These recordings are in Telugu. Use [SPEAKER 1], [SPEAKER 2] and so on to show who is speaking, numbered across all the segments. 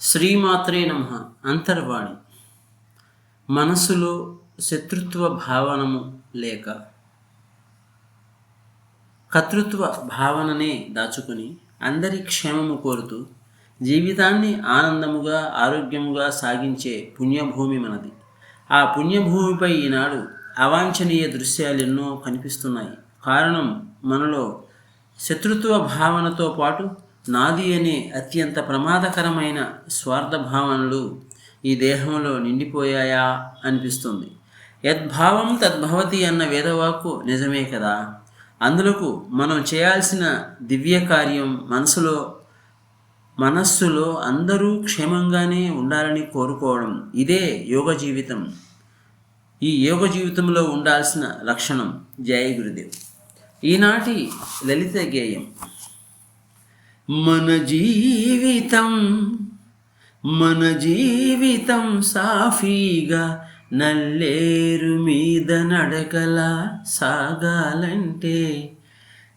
[SPEAKER 1] శ్రీమాత్రే నమ అంతర్వాణి. మనసులో శత్రుత్వ భావనము లేక కర్తృత్వ భావననే దాచుకుని అందరి క్షేమము కోరుతూ జీవితాన్ని ఆనందముగా ఆరోగ్యముగా సాగించే పుణ్యభూమి మనది. ఆ పుణ్యభూమిపై ఈనాడు అవాంఛనీయ దృశ్యాలు ఎన్నో కనిపిస్తున్నాయి. కారణం మనలో శత్రుత్వ భావనతో పాటు నాది అనే అత్యంత ప్రమాదకరమైన స్వార్థ భావనలు ఈ దేహంలో నిండిపోయాయా అనిపిస్తుంది. యద్భావం తద్భవతి అన్న వేదవాకు నిజమే కదా? అందులకు మనం చేయాల్సిన దివ్య కార్యం మనసులో మనస్సులో అందరూ క్షేమంగానే ఉండాలని కోరుకోవడం. ఇదే యోగ జీవితం. ఈ యోగ జీవితంలో ఉండాల్సిన లక్షణం. జయ గురుదేవ్. ఈనాటి లలిత గేయం. మన జీవితం మన జీవితం సాఫీగా నల్లేరు మీద నడకలా సాగాలంటే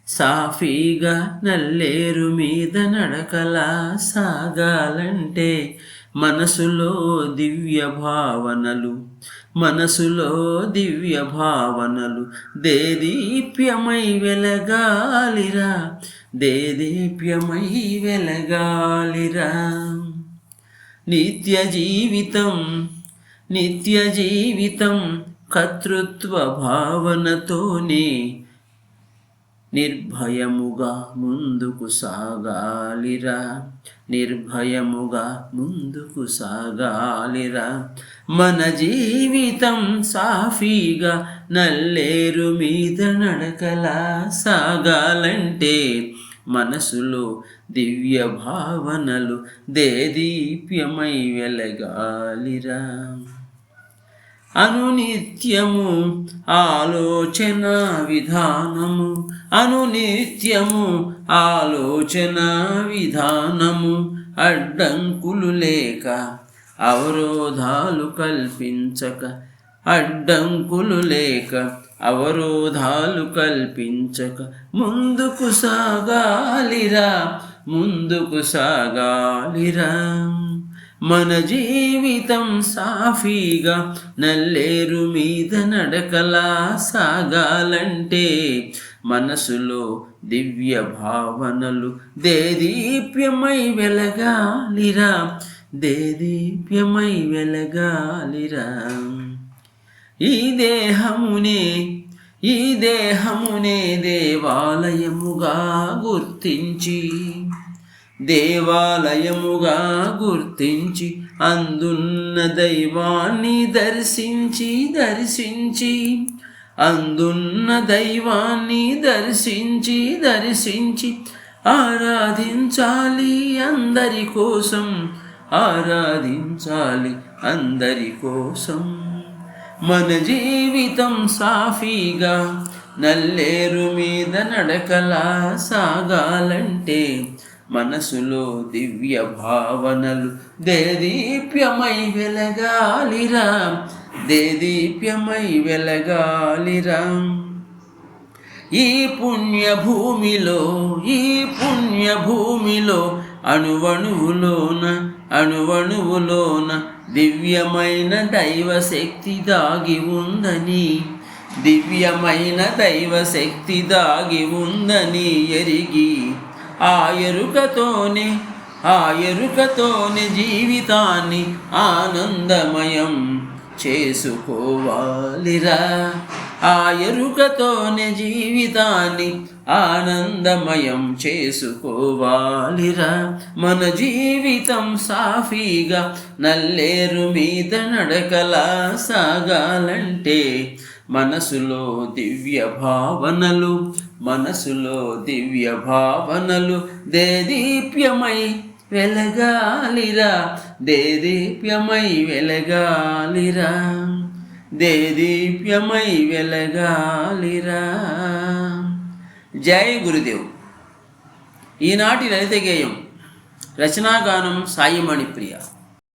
[SPEAKER 1] సాఫీగా నల్లేరు మీద నడకలా సాగాలంటే మనసులో దివ్య భావనలు మనసులో దివ్య భావనలు. దేదీప్యమై వెలగాలిరా దేదీప్యమై వెలగాలిరా. నిత్య జీవితం నిత్య జీవితం కర్తృత్వ భావనతోనే నిర్భయముగా ముందుకు సాగాలిరా. నిర్భయముగా ముందుకు సాగాలిరా. మన జీవితం సాఫీగా నల్లేరు మీద నడకలా సాగాలంటే మనసులో దివ్య భావనలు దేదీప్యమై వెలగాలిరా. అనునిత్యము ఆలోచన విధానము. అనునిత్యము ఆలోచన విధానము. అడ్డంకులు లేక అవరోధాలు కల్పించక అడ్డంకులు లేక అవరోధాలు కల్పించక ముందుకు సాగాలిరా ముందుకు సాగాలిరా. మన జీవితం సాఫీగా నల్లేరు మీద నడకలా సాగాలంటే మనసులో దివ్య భావనలు దేదీప్యమై వెలగాలిరా దేదీప్యమై వెలగాలిరా. ఈ దేహమునే ఈ దేహమునే దేవాలయముగా గుర్తించి దేవాలయముగా గుర్తించి అందున్న దైవాన్ని దర్శించి దర్శించి అందున్న దైవాన్ని దర్శించి దర్శించి ఆరాధించాలి అందరి కోసం ఆరాధించాలి అందరి కోసం. మన జీవితం సాఫీగా నల్లేరు మీద నడకలా సాగాలంటే మనసులో దివ్య భావనలు. దేదీప్యమై వెలగాలిరా. దేదీప్యమై వెలగాలిరా. ఈ పుణ్యభూమిలో ఈ పుణ్యభూమిలో అణువణువులోన అణువణువులోన దివ్యమైన దైవశక్తి దాగి ఉందని. దివ్యమైన దైవశక్తి దాగి ఉందని ఎరిగి ఆ ఎరుకతోనే ఆ ఎరుకతోనే జీవితాన్ని ఆనందమయం చేసుకోవాలిరా. ఆ ఎరుకతోనే జీవితాన్ని ఆనందమయం చేసుకోవాలిరా. మన జీవితం సాఫీగా నల్లేరు మీద నడకలా సాగాలంటే మనసులో దివ్య భావనలు మనసులో దివ్య భావనలు దేదీప్యమై వెలగాలిరా దేదీప్యమై వెలగాలిరా దేదీప్యమై వెలగాలిరా. జై గురుదేవ్. ఈనాటి లలిత గేయం రచనాగానం సాయిమణి ప్రియ